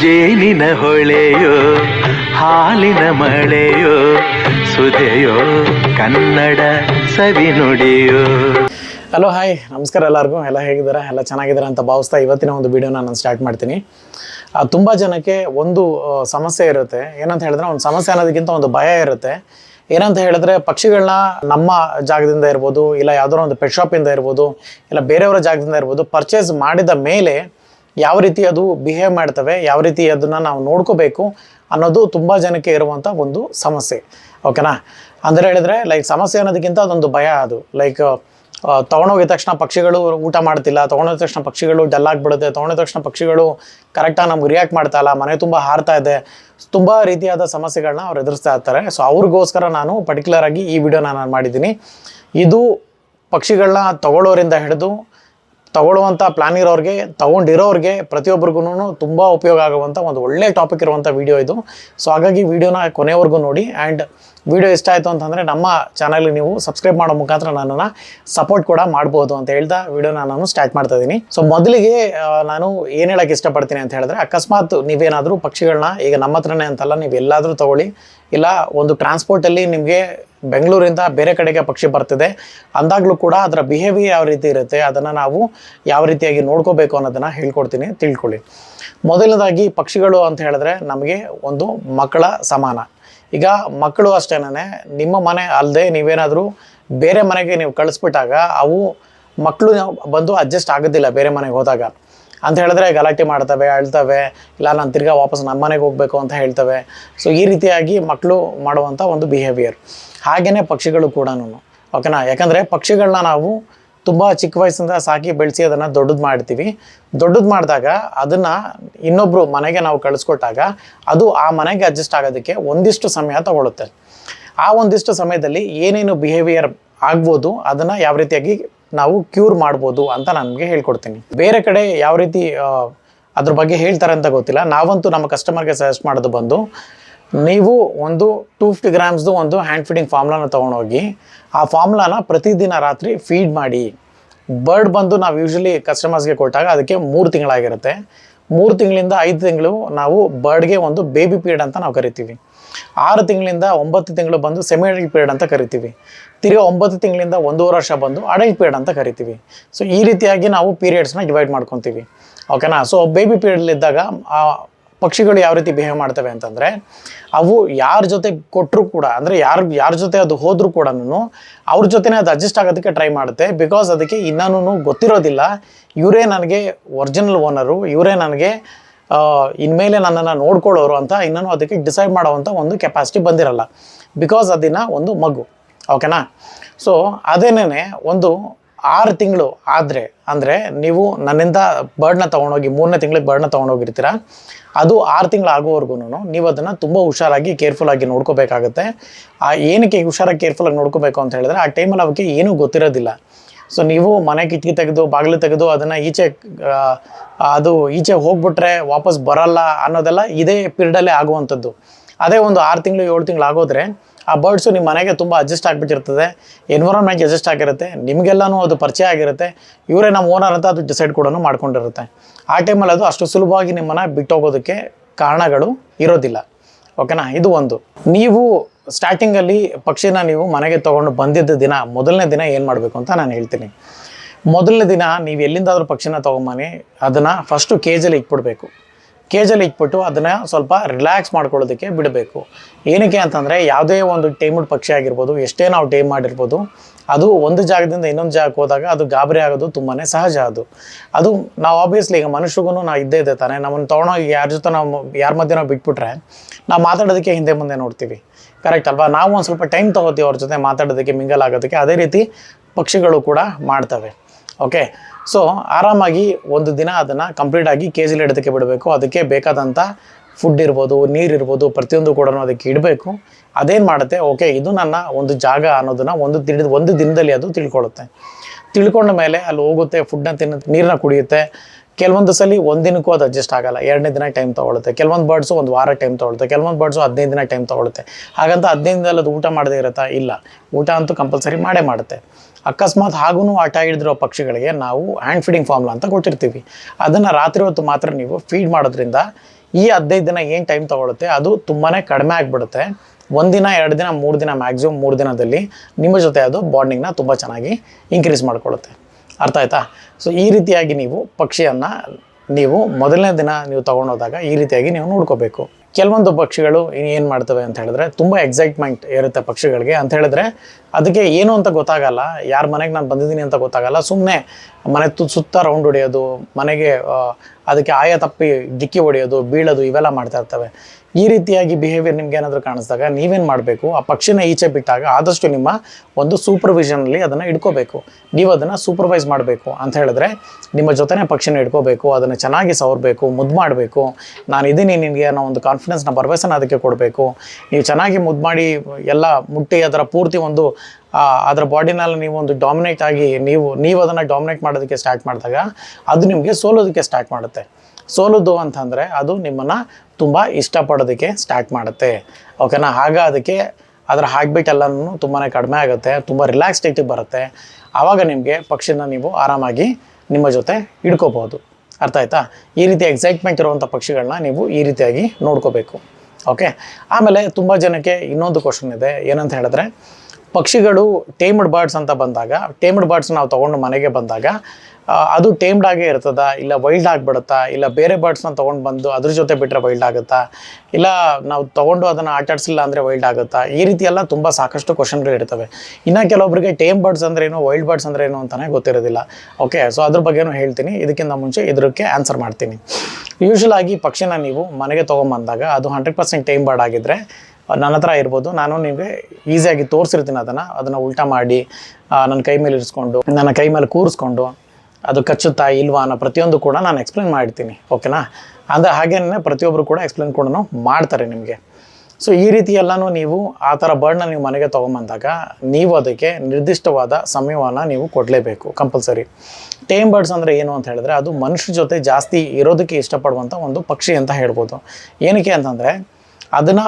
ಜೇನಿನ ಹೊಳೆಯೋ, ಹಾಲಿನ ಮಳೆಯೋ, ಸುದೆಯೋ, ಕನ್ನಡ ಸವಿ ನುಡಿಯೋ. ಹಲೋ ಹಾಯ್ ನಮಸ್ಕಾರ ಎಲ್ಲರಿಗೂ. ಎಲ್ಲ ಹೇಗಿದ್ದಾರೆ? ಎಲ್ಲ ಚೆನ್ನಾಗಿದ್ದಾರೆ ಅಂತ ಭಾವಿಸ್ತಾ ಇವತ್ತಿನ ಒಂದು ವಿಡಿಯೋನ ನಾನು ಸ್ಟಾರ್ಟ್ ಮಾಡ್ತೀನಿ. ತುಂಬ ಜನಕ್ಕೆ ಒಂದು ಸಮಸ್ಯೆ ಇರುತ್ತೆ. ಏನಂತ ಹೇಳಿದ್ರೆ ಒಂದು ಸಮಸ್ಯೆ ಅನ್ನೋದಕ್ಕಿಂತ ಒಂದು ಭಯ ಇರುತ್ತೆ. ಏನಂತ ಹೇಳಿದ್ರೆ ಪಕ್ಷಿಗಳನ್ನ ನಮ್ಮ ಜಾಗದಿಂದ ಇರ್ಬೋದು, ಇಲ್ಲ ಯಾವುದೋ ಒಂದು ಪೆಟ್ ಶಾಪಿಂದ ಇರ್ಬೋದು, ಇಲ್ಲ ಬೇರೆಯವರ ಜಾಗದಿಂದ ಇರ್ಬೋದು ಪರ್ಚೇಸ್ ಮಾಡಿದ ಮೇಲೆ ಯಾವ ರೀತಿ ಅದು ಬಿಹೇವ್ ಮಾಡ್ತವೆ, ಯಾವ ರೀತಿ ಅದನ್ನು ನಾವು ನೋಡ್ಕೋಬೇಕು ಅನ್ನೋದು ತುಂಬ ಜನಕ್ಕೆ ಇರುವಂಥ ಒಂದು ಸಮಸ್ಯೆ. ಓಕೆನಾ ಅಂದರೆ ಹೇಳಿದ್ರೆ ಲೈಕ್ ಸಮಸ್ಯೆ ಅನ್ನೋದಕ್ಕಿಂತ ಅದೊಂದು ಭಯ ಅದು. ಲೈಕ್ ತೊಗೊಂಡೋಗಿದ ತಕ್ಷಣ ಪಕ್ಷಿಗಳು ಊಟ ಮಾಡ್ತಿಲ್ಲ ತೊಗೊಂಡೋದ ತಕ್ಷಣ ಪಕ್ಷಿಗಳು ಡಲ್ ಆಗಿಬಿಡುತ್ತೆ, ತಗೊಂಡ ತಕ್ಷಣ ಪಕ್ಷಿಗಳು ಕರೆಕ್ಟಾಗಿ ನಮ್ಗೆ ರಿಯಾಕ್ಟ್ ಮಾಡ್ತಾ ಇಲ್ಲ, ಮನೆ ತುಂಬ ಹಾರ್ತಾ ಇದೆ. ತುಂಬ ರೀತಿಯಾದ ಸಮಸ್ಯೆಗಳನ್ನ ಅವ್ರು ಎದುರಿಸ್ತಾ ಇರ್ತಾರೆ. ಸೊ ಅವ್ರಿಗೋಸ್ಕರ ನಾನು ಪರ್ಟಿಕ್ಯುಲರ್ ಆಗಿ ಈ ವಿಡಿಯೋನ ನಾನು ಮಾಡಿದ್ದೀನಿ. ಇದು ಪಕ್ಷಿಗಳನ್ನ ತಗೊಳ್ಳೋರಿಂದ ಹಿಡಿದು ತಗೊಳ್ಳುವಂಥ ಪ್ಲಾನ್ ಇರೋರಿಗೆ, ತೊಗೊಂಡಿರೋರಿಗೆ ಪ್ರತಿಯೊಬ್ಬರಿಗೂ ತುಂಬ ಉಪಯೋಗ ಆಗುವಂಥ ಒಂದು ಒಳ್ಳೆ ಟಾಪಿಕ್ ಇರುವಂಥ ವಿಡಿಯೋ ಇದು. ಸೊ ಹಾಗಾಗಿ ವಿಡಿಯೋನ ಕೊನೆವರೆಗೂ ನೋಡಿ. ಆ್ಯಂಡ್ ವಿಡಿಯೋ ಇಷ್ಟ ಆಯಿತು ಅಂತಂದರೆ ನಮ್ಮ ಚಾನಲ್ಗೆ ನೀವು ಸಬ್ಸ್ಕ್ರೈಬ್ ಮಾಡೋ ಮುಖಾಂತರ ನನ್ನನ್ನು ಸಪೋರ್ಟ್ ಕೂಡ ಮಾಡ್ಬೋದು ಅಂತ ಹೇಳ್ತಾ ವಿಡಿಯೋನ ನಾನು ಸ್ಟಾರ್ಟ್ ಮಾಡ್ತಾ ಇದ್ದೀನಿ. ಸೊ ಮೊದಲಿಗೆ ನಾನು ಏನು ಹೇಳೋಕ್ಕೆ ಇಷ್ಟಪಡ್ತೀನಿ ಅಂತ ಹೇಳಿದ್ರೆ, ಅಕಸ್ಮಾತ್ ನೀವೇನಾದರೂ ಪಕ್ಷಿಗಳನ್ನ ಈಗ ನಮ್ಮ ಹತ್ರನೇ ಅಂತಲ್ಲ ನೀವು ಎಲ್ಲಾದರೂ ತಗೊಳ್ಳಿ. ಇಲ್ಲ, ಒಂದು ಟ್ರಾನ್ಸ್ಪೋರ್ಟಲ್ಲಿ ನಿಮಗೆ ಬೆಂಗಳೂರಿಂದ ಬೇರೆ ಕಡೆಗೆ ಪಕ್ಷಿ ಬರ್ತಿದೆ. ಅಂದಾಗಲೂ ಕೂಡ ಅದರ ಬಿಹೇವಿಯರ್ ಯಾವ ರೀತಿ ಇರುತ್ತೆ, ಅದನ್ನು ನಾವು ಯಾವ ರೀತಿಯಾಗಿ ನೋಡ್ಕೋಬೇಕು ಅನ್ನೋದನ್ನು ಹೇಳ್ಕೊಡ್ತೀನಿ, ತಿಳ್ಕೊಳ್ಳಿ. ಮೊದಲನೇದಾಗಿ ಪಕ್ಷಿಗಳು ಅಂತ ಹೇಳಿದ್ರೆ ನಮಗೆ ಒಂದು ಮಕ್ಕಳ ಸಮಾನ. ಈಗ ಮಕ್ಕಳು ಅಷ್ಟೇನೇ ನಿಮ್ಮ ಮನೆ ಅಲ್ಲದೆ ನೀವೇನಾದರೂ ಬೇರೆ ಮನೆಗೆ ನೀವು ಕಳಿಸ್ಬಿಟ್ಟಾಗ ಅವು ಮಕ್ಕಳು ಬಂದು ಅಡ್ಜಸ್ಟ್ ಆಗೋದಿಲ್ಲ ಬೇರೆ ಮನೆಗೆ ಹೋದಾಗ. ಅಂತ ಹೇಳಿದ್ರೆ ಗಲಾಟೆ ಮಾಡ್ತವೆ, ಅಳ್ತವೆ, ಇಲ್ಲ ನಾನು ತಿರ್ಗಾ ವಾಪಸ್ ನಮ್ಮ ಮನೆಗೆ ಹೋಗಬೇಕು ಅಂತ ಹೇಳ್ತವೆ. ಸೊ ಈ ರೀತಿಯಾಗಿ ಮಕ್ಕಳು ಮಾಡುವಂಥ ಒಂದು ಬಿಹೇವಿಯರ್ ಹಾಗೆಯೇ ಪಕ್ಷಿಗಳು ಕೂಡ ಓಕೆನಾ ಯಾಕಂದರೆ ಪಕ್ಷಿಗಳನ್ನ ನಾವು ತುಂಬ ಚಿಕ್ಕ ವಯಸ್ಸಿಂದ ಸಾಕಿ ಬೆಳೆಸಿ ಅದನ್ನು ದೊಡ್ಡದು ಮಾಡ್ತೀವಿ. ದೊಡ್ಡದು ಮಾಡಿದಾಗ ಅದನ್ನು ಇನ್ನೊಬ್ಬರು ಮನೆಗೆ ನಾವು ಕಳಿಸ್ಕೊಟ್ಟಾಗ ಅದು ಆ ಮನೆಗೆ ಅಡ್ಜಸ್ಟ್ ಆಗೋದಕ್ಕೆ ಒಂದಿಷ್ಟು ಸಮಯ ತಗೊಳುತ್ತೆ. ಆ ಒಂದಿಷ್ಟು ಸಮಯದಲ್ಲಿ ಏನೇನು ಬಿಹೇವಿಯರ್ ಆಗ್ಬೋದು, ಅದನ್ನು ಯಾವ ರೀತಿಯಾಗಿ ನಾವು ಕ್ಯೂರ್ ಮಾಡ್ಬೋದು ಅಂತ ನನಗೆ ಹೇಳ್ಕೊಡ್ತೀನಿ. ಬೇರೆ ಕಡೆ ಯಾವ ರೀತಿ ಅದ್ರ ಬಗ್ಗೆ ಹೇಳ್ತಾರೆ ಅಂತ ಗೊತ್ತಿಲ್ಲ. ನಾವಂತೂ ನಮ್ಮ ಕಸ್ಟಮರ್ಗೆ ಸಜೆಸ್ಟ್ ಮಾಡೋದು ಬಂದು, ನೀವು ಒಂದು ಟೂ ಫಿಫ್ಟಿ ಗ್ರಾಮ್ಸ್ದು ಒಂದು ಹ್ಯಾಂಡ್ ಫೀಡಿಂಗ್ ಫಾರ್ಮ್ಲಾನ ತೊಗೊಂಡೋಗಿ, ಆ ಫಾರ್ಮ್ಲಾನ ಪ್ರತಿದಿನ ರಾತ್ರಿ ಫೀಡ್ ಮಾಡಿ. ಬರ್ಡ್ ಬಂದು ನಾವು ಯೂಶ್ವಲಿ ಕಸ್ಟಮರ್ಸ್ಗೆ ಕೊಟ್ಟಾಗ ಅದಕ್ಕೆ ಮೂರು ತಿಂಗಳಾಗಿರುತ್ತೆ. ಮೂರು ತಿಂಗಳಿಂದ ಐದು ತಿಂಗಳು ನಾವು ಬರ್ಡ್ಗೆ ಒಂದು ಬೇಬಿ ಪೀರಿಯಡ್ ಅಂತ ನಾವು ಕರಿತೀವಿ. ಆರು ತಿಂಗಳಿಂದ ಒಂಬತ್ತು ತಿಂಗಳು ಬಂದು ಸೆಮಿ ಅಡಲ್ಟ್ ಪೀರಿಯಡ್ ಅಂತ ಕರಿತೀವಿ. ತಿರ್ಗಿ ಒಂಬತ್ತು ತಿಂಗಳಿಂದ ಒಂದೂವರೆ ವರ್ಷ ಬಂದು ಅಡಲ್ಟ್ ಪೀರಿಯಡ್ ಅಂತ ಕರಿತೀವಿ. ಸೊ ಈ ರೀತಿಯಾಗಿ ನಾವು ಪೀರಿಯಡ್ಸ್ನ ಡಿವೈಡ್ ಮಾಡ್ಕೊತೀವಿ. ಓಕೆನಾ ಸೊ ಬೇಬಿ ಪೀರಿಯಡ್ಲಿದ್ದಾಗ ಆ ಪಕ್ಷಿಗಳು ಯಾವ ರೀತಿ ಬಿಹೇವ್ ಮಾಡ್ತವೆ ಅಂತಂದರೆ, ಅವು ಯಾರ ಜೊತೆ ಕೊಟ್ಟರು ಕೂಡ, ಅಂದರೆ ಯಾರು, ಯಾರ ಜೊತೆ ಅದು ಹೋದರೂ ಕೂಡ ಅವ್ರ ಜೊತೆನೇ ಅದು ಅಡ್ಜಸ್ಟ್ ಆಗೋದಕ್ಕೆ ಟ್ರೈ ಮಾಡುತ್ತೆ. ಬಿಕಾಸ್ ಅದಕ್ಕೆ ಇನ್ನೂ ಗೊತ್ತಿರೋದಿಲ್ಲ. ಇವರೇ ನನಗೆ ಒರಿಜಿನಲ್ ಓನರು ಇವರೇ ನನಗೆ ಇನ್ಮೇಲೆ ನನ್ನನ್ನು ನೋಡ್ಕೊಳ್ಳೋರು ಅಂತ ಇನ್ನೂ ಅದಕ್ಕೆ ಡಿಸೈಡ್ ಮಾಡೋವಂಥ ಒಂದು ಕೆಪಾಸಿಟಿ ಬಂದಿರಲ್ಲ. ಬಿಕಾಸ್ ಅದಿನ ಒಂದು ಮಗು. ಓಕೆನಾ ಸೊ ಅದೇನೇ ಒಂದು ಆರು ತಿಂಗಳು ಆದರೆ, ಅಂದರೆ ನೀವು ನನ್ನಿಂದ ಬರ್ಡ್ನ ತೊಗೊಂಡೋಗಿ, ಮೂರನೇ ತಿಂಗಳಿಗೆ ಬರ್ಡ್ನ ತೊಗೊಂಡೋಗಿರ್ತೀರ? ಅದು ಆರು ತಿಂಗಳು ಆಗೋವರೆಗೂ ನೀವು ಅದನ್ನು ತುಂಬ ಹುಷಾರಾಗಿ ಕೇರ್ಫುಲ್ಲಾಗಿ ನೋಡ್ಕೋಬೇಕಾಗುತ್ತೆ. ಆ, ಏನಕ್ಕೆ ಹುಷಾರಾಗಿ ಕೇರ್ಫುಲ್ಲಾಗಿ ನೋಡ್ಕೋಬೇಕು ಅಂತ ಹೇಳಿದ್ರೆ ಆ ಟೈಮಲ್ಲಿ ಅವಕ್ಕೆ ಏನೂ ಗೊತ್ತಿರೋದಿಲ್ಲ. ಸೊ ನೀವು ಮನೆ ಕಿಟಕಿ ತೆಗೆದು, ಬಾಗಿಲು ತೆಗೆದು ಅದನ್ನು ಈಚೆ ಅದು ಈಚೆ ಹೋಗ್ಬಿಟ್ರೆ ವಾಪಸ್ ಬರಲ್ಲ ಅನ್ನೋದೆಲ್ಲ ಇದೇ ಪೀರಿಯಡಲ್ಲೇ ಆಗುವಂಥದ್ದು. ಅದೇ ಒಂದು ಆರು ತಿಂಗಳು, ಏಳು ತಿಂಗಳು ಆಗೋದ್ರೆ ಆ ಬರ್ಡ್ಸು ನಿಮ್ಮ ಮನೆಗೆ ತುಂಬ ಅಡ್ಜಸ್ಟ್ ಆಗಿಬಿಟ್ಟಿರ್ತದೆ. ಎನ್ವಿರಾನ್ಮೆಂಟ್ಗೆ ಅಡ್ಜಸ್ಟ್ ಆಗಿರುತ್ತೆ. ನಿಮಗೆಲ್ಲನೂ ಅದು ಪರಿಚಯ ಆಗಿರುತ್ತೆ. ಇವರೇ ನಮ್ಮ ಓನರ್ ಅಂತ ಅದು ಡಿಸೈಡ್ ಕೂಡ ಮಾಡ್ಕೊಂಡಿರುತ್ತೆ. ಆ ಟೈಮಲ್ಲಿ ಅದು ಅಷ್ಟು ಸುಲಭವಾಗಿ ನಿಮ್ಮನ್ನು ಬಿಟ್ಟೋಗೋದಕ್ಕೆ ಕಾರಣಗಳು ಇರೋದಿಲ್ಲ. ಓಕೆನಾ? ಇದು ಒಂದು. ನೀವು ಸ್ಟಾರ್ಟಿಂಗಲ್ಲಿ ಪಕ್ಷಿನ ನೀವು ಮನೆಗೆ ತೊಗೊಂಡು ಬಂದಿದ್ದ ದಿನ, ಮೊದಲನೇ ದಿನ ಏನು ಮಾಡಬೇಕು ಅಂತ ನಾನು ಹೇಳ್ತೀನಿ. ಮೊದಲನೇ ದಿನ ನೀವು ಎಲ್ಲಿಂದಾದರೂ ಪಕ್ಷಿನ ತೊಗೊಂಬನ್ನಿ, ಅದನ್ನು ಫಸ್ಟು ಕೇಜಲ್ಲಿ ಇಟ್ಬಿಡ್ಬೇಕು. ಕೇಜಲ್ಲಿ ಇಟ್ಬಿಟ್ಟು ಅದನ್ನು ಸ್ವಲ್ಪ ರಿಲ್ಯಾಕ್ಸ್ ಮಾಡ್ಕೊಳ್ಳೋದಕ್ಕೆ ಬಿಡಬೇಕು. ಏನಕ್ಕೆ ಅಂತಂದರೆ, ಯಾವುದೇ ಒಂದು ಟೇಮ್ಡ್ ಪಕ್ಷಿ ಆಗಿರ್ಬೋದು, ಎಷ್ಟೇ ನಾವು ಟೇಮ್ ಮಾಡಿರ್ಬೋದು ಅದು ಒಂದು ಜಾಗದಿಂದ ಇನ್ನೊಂದು ಜಾಗಕ್ಕೆ ಹೋದಾಗ ಅದು ಗಾಬರಿ ಆಗೋದು ತುಂಬಾ ಸಹಜ ಅದು. ಅದು ನಾವು ಆಬ್ವಿಯಸ್ಲಿ ಈಗ ಮನುಷ್ಯಗೂ ನಾವು ಇದ್ದೇ ಇದೆ ತಾನೆ. ನಮ್ಮನ್ನು ತೊಗೊಂಡೋಗಿ ಯಾರ ಜೊತೆ ನಾವು ಯಾರ ಮಧ್ಯೆ ನಾವು ಬಿಟ್ಬಿಟ್ರೆ ನಾವು ಮಾತಾಡೋದಕ್ಕೆ ಹಿಂದೆ ಮುಂದೆ ನೋಡ್ತೀವಿ. ಕರೆಕ್ಟ್ ಅಲ್ವಾ? ನಾವು ಒಂದು ಸ್ವಲ್ಪ ಟೈಮ್ ತೊಗೋತೀವಿ ಅವ್ರ ಜೊತೆ ಮಾತಾಡೋದಕ್ಕೆ ಮಿಂಗಲ್ ಆಗೋದಕ್ಕೆ. ಅದೇ ರೀತಿ ಪಕ್ಷಿಗಳು ಕೂಡ ಮಾಡ್ತವೆ. ಓಕೆ ಸೊ ಆರಾಮಾಗಿ ಒಂದು ದಿನ ಅದನ್ನು ಕಂಪ್ಲೀಟಾಗಿ ಕೇಜಿಲಿ ಇಡೋದಕ್ಕೆ ಬಿಡಬೇಕು. ಅದಕ್ಕೆ ಬೇಕಾದಂಥ ಫುಡ್ ಇರ್ಬೋದು, ನೀರು ಇರ್ಬೋದು, ಪ್ರತಿಯೊಂದು ಕೂಡ ಅದಕ್ಕೆ ಇಡಬೇಕು. ಅದೇನು ಮಾಡುತ್ತೆ? ಓಕೆ, ಇದು ನನ್ನ ಒಂದು ಜಾಗ ಅನ್ನೋದನ್ನ ಒಂದು ತಿಳಿದು ಒಂದು ದಿನದಲ್ಲಿ ಅದು ತಿಳ್ಕೊಳ್ಳುತ್ತೆ. ತಿಳ್ಕೊಂಡ ಮೇಲೆ ಅಲ್ಲಿ ಹೋಗುತ್ತೆ ಫುಡ್ನ ತಿನ್ನ ನೀರನ್ನ ಕುಡಿಯುತ್ತೆ. ಕೆಲವೊಂದು ಸಲ ಒಂದಿನಕ್ಕೂ ಅದು ಅಡ್ಜಸ್ಟ್ ಆಗಲ್ಲ. ಎರಡನೇ ದಿನ ಟೈಮ್ ತೊಗೊಳುತ್ತೆ. ಕೆಲವೊಂದು ಬರ್ಡ್ಸು ಒಂದು ವಾರ ಟೈಮ್ ತೊಗೊಳುತ್ತೆ. ಕೆಲವೊಂದು ಬರ್ಡ್ಸು ಹದಿನೈದು ದಿನ ಟೈಮ್ ತೊಗೊಳುತ್ತೆ. ಹಾಗಂತ ಹದಿನೈದು ದಿನದಲ್ಲಿ ಅದು ಊಟ ಮಾಡದೇ ಇರುತ್ತಾ? ಇಲ್ಲ. ಊಟ ಅಂತೂ ಕಂಪಲ್ಸರಿ ಮಾಡೇ ಮಾಡುತ್ತೆ. ಅಕಸ್ಮಾತ್ ಹಾಗೂ ಆಟ ಹಿಡಿದಿರೋ ಪಕ್ಷಿಗಳಿಗೆ ನಾವು ಹ್ಯಾಂಡ್ ಫೀಡಿಂಗ್ ಫಾರ್ಮ್ಲಾ ಅಂತ ಕೊಟ್ಟಿರ್ತೀವಿ. ಅದನ್ನು ರಾತ್ರಿ ಹೊತ್ತು ಮಾತ್ರ ನೀವು ಫೀಡ್ ಮಾಡೋದ್ರಿಂದ ಈ ಹದಿನೈದು ದಿನ ಏನು ಟೈಮ್ ತೊಗೊಳುತ್ತೆ? ಅದು ತುಂಬಾ ಕಡಿಮೆ ಆಗಿಬಿಡುತ್ತೆ. ಒಂದಿನ ಎರಡು ದಿನ, ಮೂರು ದಿನ ಮ್ಯಾಕ್ಸಿಮಮ್ ಮೂರು ದಿನದಲ್ಲಿ ನಿಮ್ಮ ಜೊತೆ ಅದು ಬಾಂಡಿಂಗ್ನ ತುಂಬ ಚೆನ್ನಾಗಿ ಇನ್ಕ್ರೀಸ್ ಮಾಡಿಕೊಳ್ಳುತ್ತೆ. ಅರ್ಥ ಆಯ್ತಾ? ಸೊ ಈ ರೀತಿಯಾಗಿ ನೀವು ಪಕ್ಷಿಯನ್ನು ನೀವು ಮೊದಲನೇ ದಿನ ನೀವು ತೊಗೊಂಡೋದಾಗ ಈ ರೀತಿಯಾಗಿ ನೀವು ನೋಡ್ಕೋಬೇಕು. ಕೆಲವೊಂದು ಪಕ್ಷಿಗಳು ಏನು ಮಾಡ್ತವೆ ಅಂತ ಹೇಳಿದ್ರೆ ತುಂಬ ಎಕ್ಸೈಟ್ಮೆಂಟ್ ಇರುತ್ತೆ ಪಕ್ಷಿಗಳಿಗೆ ಅಂತ ಹೇಳಿದ್ರೆ ಅದಕ್ಕೆ ಏನು ಅಂತ ಗೊತ್ತಾಗಲ್ಲ. ಯಾರ ಮನೆಗೆ ನಾನು ಬಂದಿದ್ದೀನಿ ಅಂತ ಗೊತ್ತಾಗಲ್ಲ. ಸುಮ್ಮನೆ ಮನೆ ತು, ಸುತ್ತ ರೌಂಡ್ ಹೊಡೆಯೋದು, ಮನೆಗೆ ಅದಕ್ಕೆ ಆಯ ತಪ್ಪಿ ಡಿಕ್ಕಿ ಹೊಡೆಯೋದು, ಬೀಳೋದು ಇವೆಲ್ಲ ಮಾಡ್ತಾ ಇರ್ತವೆ. ಈ ರೀತಿಯಾಗಿ ಬಿಹೇವಿಯರ್ ನಿಮ್ಗೆ ಏನಾದರೂ ಕಾಣಿಸಿದಾಗ ನೀವೇನು ಮಾಡಬೇಕು? ಆ ಪಕ್ಷಿನ ಈಚೆ ಬಿಟ್ಟಾಗ ಆದಷ್ಟು ನಿಮ್ಮ ಒಂದು ಸೂಪರ್ವಿಷನಲ್ಲಿ ಅದನ್ನು ಇಟ್ಕೋಬೇಕು ನೀವು ಅದನ್ನು ಸೂಪರ್ವೈಸ್ ಮಾಡಬೇಕು ಅಂತ ಹೇಳಿದ್ರೆ ನಿಮ್ಮ ಜೊತೆನೇ ಪಕ್ಷಿನ ಇಟ್ಕೋಬೇಕು ಅದನ್ನು ಚೆನ್ನಾಗಿ ಸವರಬೇಕು, ಮುದ್ದು ಮಾಡಬೇಕು. ನಾನು ಇದೀನಿ ನಿನಗೆ ಅನ್ನೋ ಒಂದು ಕಾನ್ಫಿಡೆನ್ಸ್ನ ಭರವಸೆನ ಅದಕ್ಕೆ ಕೊಡಬೇಕು. ನೀವು ಚೆನ್ನಾಗಿ ಮುದ್ದು ಮಾಡಿ, ಎಲ್ಲ ಮುಟ್ಟಿ ಅದರ ಪೂರ್ತಿ ಒಂದು ಅದರ ಬಾಡಿನಲ್ಲಿ ನೀವು ಒಂದು ಡಾಮಿನೇಟ್ ಆಗಿ ನೀವು ನೀವು ಅದನ್ನು ಡಾಮಿನೇಟ್ ಮಾಡೋದಕ್ಕೆ ಸ್ಟಾರ್ಟ್ ಮಾಡಿದಾಗ ಅದು ನಿಮಗೆ ಸೋಲೋದಕ್ಕೆ ಸ್ಟಾರ್ಟ್ ಮಾಡುತ್ತೆ. ಸೋಲೋದು ಅಂತಂದರೆ ಅದು ನಿಮ್ಮನ್ನು ತುಂಬ ಇಷ್ಟಪಡೋದಕ್ಕೆ ಸ್ಟಾರ್ಟ್ ಮಾಡುತ್ತೆ. ಓಕೆನಾ ಆಗ ಅದಕ್ಕೆ ಅದರ ಹ್ಯಾಬಿಟ್ ಎಲ್ಲನೂ ತುಂಬಾ ಕಡಿಮೆ ಆಗುತ್ತೆ, ತುಂಬ ರಿಲ್ಯಾಕ್ಸ್ ಸ್ಟೇಟಿಗೆ ಬರುತ್ತೆ. ಆವಾಗ ನಿಮಗೆ ಪಕ್ಷಿನ ನೀವು ಆರಾಮಾಗಿ ನಿಮ್ಮ ಜೊತೆ ಹಿಡ್ಕೋಬೋದು. ಅರ್ಥ ಆಯ್ತಾ? ಈ ರೀತಿ ಎಕ್ಸೈಟ್ಮೆಂಟ್ ಇರುವಂಥ ಪಕ್ಷಿಗಳನ್ನ ನೀವು ಈ ರೀತಿಯಾಗಿ ನೋಡ್ಕೋಬೇಕು. ಓಕೆ ಆಮೇಲೆ ತುಂಬ ಜನಕ್ಕೆ ಇನ್ನೊಂದು ಕ್ವಶನ್ ಇದೆ. ಏನಂತ ಹೇಳಿದ್ರೆ, ಪಕ್ಷಿಗಳು ಟೇಮ್ಡ್ ಬರ್ಡ್ಸ್ ಅಂತ ಬಂದಾಗ ಟೇಮ್ಡ್ ಬರ್ಡ್ಸ್ ನಾವು ತೊಗೊಂಡು ಮನೆಗೆ ಬಂದಾಗ ಅದು ಟೇಮ್ಡ್ ಆಗೇ ಇರ್ತದ, ಇಲ್ಲ ವೈಲ್ಡ್ ಆಗಿಬಿಡುತ್ತಾ, ಇಲ್ಲ ಬೇರೆ ಬರ್ಡ್ಸ್ನ ತೊಗೊಂಡು ಬಂದು ಅದ್ರ ಜೊತೆ ಬಿಟ್ಟರೆ ವೈಲ್ಡ್ ಆಗುತ್ತಾ? ಇಲ್ಲ ನಾವು ತೊಗೊಂಡು ಅದನ್ನು ಆಟಾಡಿಸಿಲ್ಲ ಅಂದರೆ ವೈಲ್ಡ್ ಆಗುತ್ತಾ? ಈ ರೀತಿ ಎಲ್ಲ ತುಂಬ ಸಾಕಷ್ಟು ಕ್ವಶನ್ಗಳು ಇರ್ತವೆ. ಇನ್ನು ಕೆಲವೊಬ್ಬರಿಗೆ ಟೇಮ್ ಬರ್ಡ್ಸ್ ಅಂದ್ರೆ ಏನು ವೈಲ್ಡ್ ಬರ್ಡ್ಸ್ ಅಂದ್ರೆ ಏನು ಅಂತಲೇ ಗೊತ್ತಿರೋದಿಲ್ಲ. ಓಕೆ ಸೊ ಅದ್ರ ಬಗ್ಗೆನೂ ಹೇಳ್ತೀನಿ. ಇದಕ್ಕಿಂತ ಮುಂಚೆ ಇದಕ್ಕೆ ಆನ್ಸರ್ ಮಾಡ್ತೀನಿ. ಯೂಶಲ್ ಆಗಿ ಪಕ್ಷಿನ ನೀವು ಮನೆಗೆ ತೊಗೊಂಬಂದಾಗ ಅದು ಹಂಡ್ರೆಡ್ ಪರ್ಸೆಂಟ್ ಟೇಮ್ ಬರ್ಡ್ ಆಗಿದ್ದರೆ ನನ್ನ ಹತ್ರ ಇರ್ಬೋದು. ನಾನು ನಿಮಗೆ ಈಸಿಯಾಗಿ ತೋರಿಸಿರ್ತೀನಿ ಅದನ್ನು. ಅದನ್ನು ಉಲ್ಟಾ ಮಾಡಿ ನನ್ನ ಕೈ ಮೇಲೆ ಇರಿಸ್ಕೊಂಡು, ನನ್ನ ಕೈ ಮೇಲೆ ಕೂರಿಸ್ಕೊಂಡು ಅದು ಕಚ್ಚುತ್ತಾ ಇಲ್ವಾ ಅನ್ನೋ ಪ್ರತಿಯೊಂದು ಕೂಡ ನಾನು ಎಕ್ಸ್ಪ್ಲೇನ್ ಮಾಡ್ತೀನಿ ಓಕೆನಾ ಅಂದರೆ ಹಾಗೇನೆ ಪ್ರತಿಯೊಬ್ಬರು ಕೂಡ ಎಕ್ಸ್ಪ್ಲೇನ್ ಕೂಡ ಮಾಡ್ತಾರೆ ನಿಮಗೆ. ಸೊ ಈ ರೀತಿ ಎಲ್ಲನೂ ನೀವು ಆ ಥರ ಬರ್ಡ್ನ ನೀವು ಮನೆಗೆ ತೊಗೊಂಬಂದಾಗ ನೀವು ಅದಕ್ಕೆ ನಿರ್ದಿಷ್ಟವಾದ ಸಮಯವನ್ನು ನೀವು ಕೊಡಲೇಬೇಕು ಕಂಪಲ್ಸರಿ ಟೇಮ್ ಬರ್ಡ್ಸ್ ಅಂದರೆ ಏನು ಅಂತ ಹೇಳಿದ್ರೆ ಅದು ಮನುಷ್ಯರ ಜೊತೆ ಜಾಸ್ತಿ ಇರೋದಕ್ಕೆ ಇಷ್ಟಪಡುವಂಥ ಒಂದು ಪಕ್ಷಿ ಅಂತ ಹೇಳ್ಬೋದು. ಏನಕ್ಕೆ ಅಂತಂದರೆ ಅದನ್ನು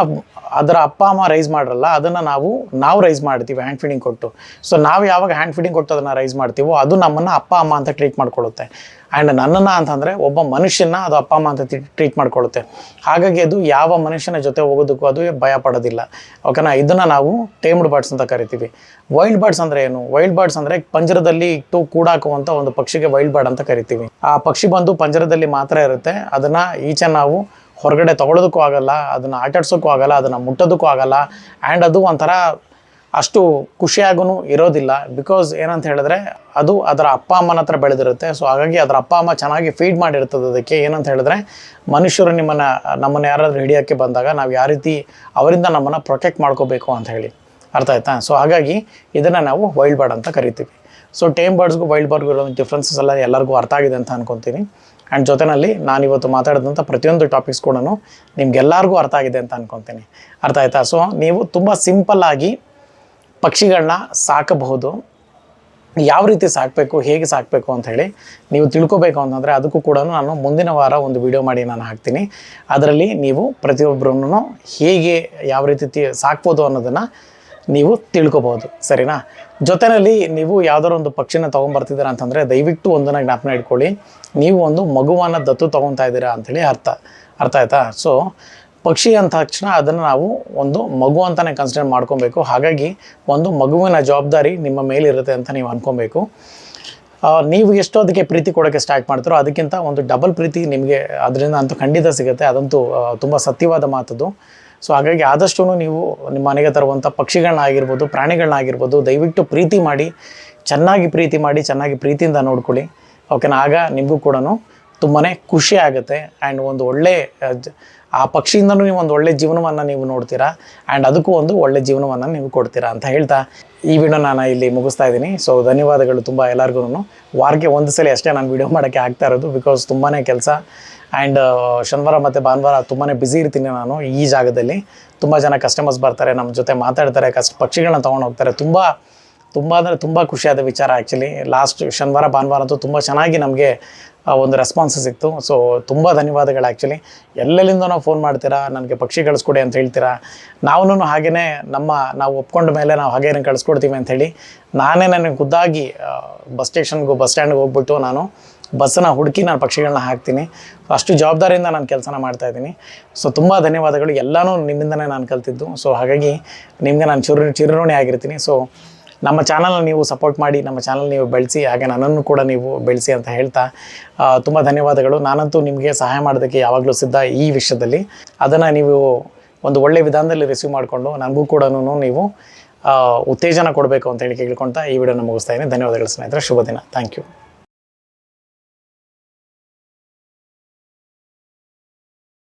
ಅದರ ಅಪ್ಪ, ಅಮ್ಮ ರೈಸ್ ಮಾಡಿರಲ್ಲ, ಅದನ್ನು ನಾವು ನಾವು ರೈಸ್ ಮಾಡ್ತೀವಿ ಹ್ಯಾಂಡ್ ಫೀಡಿಂಗ್ ಕೊಟ್ಟು. ಸೊ ನಾವು ಯಾವಾಗ ಹ್ಯಾಂಡ್ ಫೀಡಿಂಗ್ ಕೊಟ್ಟು ಅದನ್ನು ರೈಸ್ ಮಾಡ್ತೀವೋ, ಅದು ನಮ್ಮನ್ನು ಅಪ್ಪ, ಅಮ್ಮ ಅಂತ ಟ್ರೀಟ್ ಮಾಡ್ಕೊಳ್ಳುತ್ತೆ. ಆ್ಯಂಡ್ ನನ್ನನ್ನು ಅಂತಂದರೆ ಒಬ್ಬ ಮನುಷ್ಯನ ಅದು ಅಪ್ಪ, ಅಮ್ಮ ಅಂತ ಟ್ರೀಟ್ ಮಾಡ್ಕೊಳ್ಳುತ್ತೆ. ಹಾಗಾಗಿ ಅದು ಯಾವ ಮನುಷ್ಯನ ಜೊತೆ ಹೋಗೋದಕ್ಕೂ ಅದು ಭಯ ಪಡೋದಿಲ್ಲ. ಓಕೆನಾ ಇದನ್ನು ನಾವು ಟೇಮ್ಡ್ ಬರ್ಡ್ಸ್ ಅಂತ ಕರಿತೀವಿ. ವೈಲ್ಡ್ ಬರ್ಡ್ಸ್ ಅಂದರೆ ಏನು? ವೈಲ್ಡ್ ಬರ್ಡ್ಸ್ ಅಂದರೆ ಪಂಜರದಲ್ಲಿ ಇಟ್ಟು ಕೂಡಾಕುವಂಥ ಒಂದು ಪಕ್ಷಿಗೆ ವೈಲ್ಡ್ ಬರ್ಡ್ ಅಂತ ಕರಿತೀವಿ. ಆ ಪಕ್ಷಿ ಬಂದು ಪಂಜರದಲ್ಲಿ ಮಾತ್ರ ಇರುತ್ತೆ. ಅದನ್ನು ಈಚೆ ನಾವು ಹೊರಗಡೆ ತಗೊಳ್ಳೋದಕ್ಕೂ ಆಗಲ್ಲ, ಅದನ್ನು ಆಟಾಡ್ಸೋಕ್ಕೂ ಆಗಲ್ಲ, ಅದನ್ನು ಮುಟ್ಟೋದಕ್ಕೂ ಆಗಲ್ಲ. ಆ್ಯಂಡ್ ಅದು ಒಂಥರ ಅಷ್ಟು ಖುಷಿಯಾಗೂ ಇರೋದಿಲ್ಲ. ಬಿಕಾಸ್ ಏನಂತ ಹೇಳಿದ್ರೆ, ಅದು ಅದರ ಅಪ್ಪ ಅಮ್ಮನ ಹತ್ರ ಬೆಳೆದಿರುತ್ತೆ. ಸೊ ಹಾಗಾಗಿ ಅದರ ಅಪ್ಪ ಅಮ್ಮ ಚೆನ್ನಾಗಿ ಫೀಡ್ ಮಾಡಿರ್ತದೆ ಅದಕ್ಕೆ. ಏನಂತ ಹೇಳಿದ್ರೆ, ಮನುಷ್ಯರು ನಿಮ್ಮನ್ನು, ನಮ್ಮನ್ನು ಯಾರಾದರೂ ಹಿಡಿಯೋಕ್ಕೆ ಬಂದಾಗ ನಾವು ಯಾವ ರೀತಿ ಅವರಿಂದ ನಮ್ಮನ್ನು ಪ್ರೊಟೆಕ್ಟ್ ಮಾಡ್ಕೋಬೇಕು ಅಂತ ಹೇಳಿ. ಅರ್ಥ ಆಯ್ತಾ? ಸೊ ಹಾಗಾಗಿ ಇದನ್ನು ನಾವು ವೈಲ್ಡ್ ಬರ್ಡ್ ಅಂತ ಕರಿತೀವಿ. ಸೊ ಟೇಮ್ ಬರ್ಡ್ಸ್ಗೂ ವೈಲ್ಡ್ ಬರ್ಡ್ಗೂ ಇರೋ ಡಿಫ್ರೆನ್ಸಸ್ ಎಲ್ಲ ಎಲ್ಲರಿಗೂ ಅರ್ಥ ಆಗಿದೆ ಅಂತ ಅನ್ಕೊತೀನಿ. ಆ್ಯಂಡ್ ಜೊತೆನಲ್ಲಿ ನಾನು ಇವತ್ತು ಮಾತಾಡಿದಂಥ ಪ್ರತಿಯೊಂದು ಟಾಪಿಕ್ಸ್ ಕೂಡ ನಿಮ್ಗೆಲ್ಲರಿಗೂ ಅರ್ಥ ಆಗಿದೆ ಅಂತ ಅನ್ಕೊತೀನಿ. ಅರ್ಥ ಆಯ್ತಾ? ಸೊ ನೀವು ತುಂಬ ಸಿಂಪಲ್ಲಾಗಿ ಪಕ್ಷಿಗಳನ್ನ ಸಾಕಬಹುದು. ಯಾವ ರೀತಿ ಸಾಕಬೇಕು, ಹೇಗೆ ಸಾಕಬೇಕು ಅಂತ ಹೇಳಿ ನೀವು ತಿಳ್ಕೊಬೇಕು ಅಂತಂದರೆ ಅದಕ್ಕೂ ಕೂಡ ನಾನು ಮುಂದಿನ ವಾರ ಒಂದು ವಿಡಿಯೋ ಮಾಡಿ ನಾನು ಹಾಕ್ತೀನಿ. ಅದರಲ್ಲಿ ನೀವು ಪ್ರತಿಯೊಬ್ಬರನ್ನು ಹೇಗೆ ಯಾವ ರೀತಿ ಸಾಕ್ಬೋದು ಅನ್ನೋದನ್ನು ನೀವು ತಿಳ್ಕೊಬೋದು ಸರಿನಾ? ಜೊತೆಯಲ್ಲಿ ನೀವು ಯಾವ್ದಾರು ಒಂದು ಪಕ್ಷಿನ ತೊಗೊಂಬರ್ತಿದ್ದೀರ ಅಂತಂದರೆ ದಯವಿಟ್ಟು ಒಂದನ್ನು ಜ್ಞಾಪನ ಇಟ್ಕೊಳ್ಳಿ. ನೀವು ಒಂದು ಮಗುವನ್ನು ದತ್ತು ತೊಗೊತಾ ಇದ್ದೀರಾ ಅಂಥೇಳಿ ಅರ್ಥ ಅರ್ಥ ಆಯ್ತಾ? ಸೊ ಪಕ್ಷಿ ಅಂದ ತಕ್ಷಣ ಅದನ್ನು ನಾವು ಒಂದು ಮಗು ಅಂತಲೇ ಕನ್ಸಿಡರ್ ಮಾಡ್ಕೊಬೇಕು. ಹಾಗಾಗಿ ಒಂದು ಮಗುವಿನ ಜವಾಬ್ದಾರಿ ನಿಮ್ಮ ಮೇಲಿರುತ್ತೆ ಅಂತ ನೀವು ಅಂದ್ಕೊಬೇಕು ನೀವು ಎಷ್ಟು ಅದಕ್ಕೆ ಪ್ರೀತಿ ಕೊಡೋಕ್ಕೆ ಸ್ಟಾರ್ಟ್ ಮಾಡ್ತಾರೋ, ಅದಕ್ಕಿಂತ ಒಂದು ಡಬಲ್ ಪ್ರೀತಿ ನಿಮಗೆ ಅದರಿಂದ ಅಂತೂ ಖಂಡಿತ ಸಿಗುತ್ತೆ. ಅದಂತೂ ತುಂಬ ಸತ್ಯವಾದ ಮಾತದು. ಸೊ ಹಾಗಾಗಿ ಆದಷ್ಟು ನೀವು ನಿಮ್ಮ ಮನೆಗೆ ತರುವಂಥ ಪಕ್ಷಿಗಳನ್ನಾಗಿರ್ಬೋದು, ಪ್ರಾಣಿಗಳನ್ನಾಗಿರ್ಬೋದು, ದಯವಿಟ್ಟು ಪ್ರೀತಿ ಮಾಡಿ, ಚೆನ್ನಾಗಿ ಪ್ರೀತಿ ಮಾಡಿ, ಚೆನ್ನಾಗಿ ಪ್ರೀತಿಯಿಂದ ನೋಡ್ಕೊಳ್ಳಿ. ಓಕೆನಾ ಆಗ ನಿಮಗೂ ಕೂಡ ತುಂಬಾ ಖುಷಿ ಆಗುತ್ತೆ. ಆ್ಯಂಡ್ ಒಂದು ಒಳ್ಳೆ ಆ, ಪಕ್ಷಿಯಿಂದನೂ ನೀವು ಒಂದು ಒಳ್ಳೆ ಜೀವನವನ್ನು ನೀವು ನೋಡ್ತೀರಾ? ಆ್ಯಂಡ್ ಅದಕ್ಕೂ ಒಂದು ಒಳ್ಳೆ ಜೀವನವನ್ನು ನೀವು ಕೊಡ್ತೀರಾ ಅಂತ ಹೇಳ್ತಾ ಈ ವಿಡಿಯೋ ನಾನು ಇಲ್ಲಿ ಮುಗಿಸ್ತಾ ಇದ್ದೀನಿ. ಸೊ ಧನ್ಯವಾದಗಳು ತುಂಬ ಎಲ್ಲರಿಗೂ ವಾರಕ್ಕೆ ಒಂದು ಸಲ ಅಷ್ಟೇ ನಾನು ವಿಡಿಯೋ ಮಾಡೋಕ್ಕೆ ಆಗ್ತಾ ಇರೋದು ಬಿಕಾಸ್ ತುಂಬಾ ಕೆಲಸ. ಆ್ಯಂಡ್ ಶನಿವಾರ ಮತ್ತು ಭಾನುವಾರ ತುಂಬಾ ಬ್ಯುಸಿ ಇರ್ತೀನಿ ನಾನು ಈ ಜಾಗದಲ್ಲಿ. ತುಂಬ ಜನ ಕಸ್ಟಮರ್ಸ್ ಬರ್ತಾರೆ ನಮ್ಮ ಜೊತೆ ಮಾತಾಡ್ತಾರೆ ಕಸ್ ಪಕ್ಷಿಗಳನ್ನ ತೊಗೊಂಡು ಹೋಗ್ತಾರೆ. ತುಂಬ ತುಂಬ ಅಂದರೆ ತುಂಬ ಖುಷಿಯಾದ ವಿಚಾರ ಆ್ಯಕ್ಚುಲಿ ಲಾಸ್ಟ್ ಶನಿವಾರ ಭಾನುವಾರ ಅಂತೂ ತುಂಬ ಚೆನ್ನಾಗಿ ನಮಗೆ ಒಂದು ರೆಸ್ಪಾನ್ಸ್ ಸಿಕ್ತು ಸೊ ತುಂಬ ಧನ್ಯವಾದಗಳು ಆ್ಯಕ್ಚುಲಿ ಎಲ್ಲೆಲ್ಲಿಂದ ನಾವು ಫೋನ್ ಮಾಡ್ತೀರಾ? ನನಗೆ ಪಕ್ಷಿ ಕಳಿಸ್ಕೊಡಿ ಅಂತ ಹೇಳ್ತೀರಾ? ನಾವೂ ಹಾಗೇ ನಮ್ಮ, ನಾವು ಒಪ್ಕೊಂಡ ಮೇಲೆ ನಾವು ಹಾಗೇನೆ ಕಳಿಸ್ಕೊಡ್ತೀವಿ ಅಂಥೇಳಿ ನಾನೇ ನನಗೆ ಖುದ್ದಾಗಿ ಬಸ್ ಸ್ಟೇಷನ್ಗೂ ಬಸ್ ಸ್ಟ್ಯಾಂಡ್ಗೆ ಹೋಗ್ಬಿಟ್ಟು ನಾನು ಬಸ್ಸನ್ನು ಹುಡುಕಿ ನಾನು ಪಕ್ಷಿಗಳನ್ನ ಹಾಕ್ತೀನಿ. ಅಷ್ಟು ಜವಾಬ್ದಾರಿಯಿಂದ ನಾನು ಕೆಲಸನ ಮಾಡ್ತಾ ಇದ್ದೀನಿ. ಸೊ ತುಂಬ ಧನ್ಯವಾದಗಳು. ಎಲ್ಲನೂ ನಿಮ್ಮಿಂದನೇ ನಾನು ಕಲ್ತಿದ್ದು. ಸೊ ಹಾಗಾಗಿ ನಿಮಗೆ ನಾನು ಚಿರು ಚಿರಋಣಿ ಆಗಿರ್ತೀನಿ ಸೊ ನಮ್ಮ ಚಾನಲ್ನ ನೀವು ಸಪೋರ್ಟ್ ಮಾಡಿ, ನಮ್ಮ ಚಾನಲ್ ನೀವು ಬೆಳೆಸಿ, ಹಾಗೆ ನನ್ನನ್ನು ಕೂಡ ನೀವು ಬೆಳೆಸಿ ಅಂತ ಹೇಳ್ತಾ ತುಂಬ ಧನ್ಯವಾದಗಳು. ನಾನಂತೂ ನಿಮಗೆ ಸಹಾಯ ಮಾಡೋದಕ್ಕೆ ಯಾವಾಗಲೂ ಸಿದ್ಧ ಈ ವಿಷಯದಲ್ಲಿ. ಅದನ್ನು ನೀವು ಒಂದು ಒಳ್ಳೆಯ ವಿಧಾನದಲ್ಲಿ ರಿಸೀವ್ ಮಾಡಿಕೊಂಡು ನನಗೂ ಕೂಡ ನೀವು ಉತ್ತೇಜನ ಕೊಡಬೇಕು ಅಂತ ಹೇಳಿ ಕೇಳ್ಕೊಳ್ತಾ ಈ ವಿಡಿಯೋನ ಮುಗಿಸ್ತಾ ಇದ್ದೀನಿ. ಧನ್ಯವಾದಗಳು ಸ್ನೇಹಿತರೆ. ಶುಭ ದಿನ. Thank you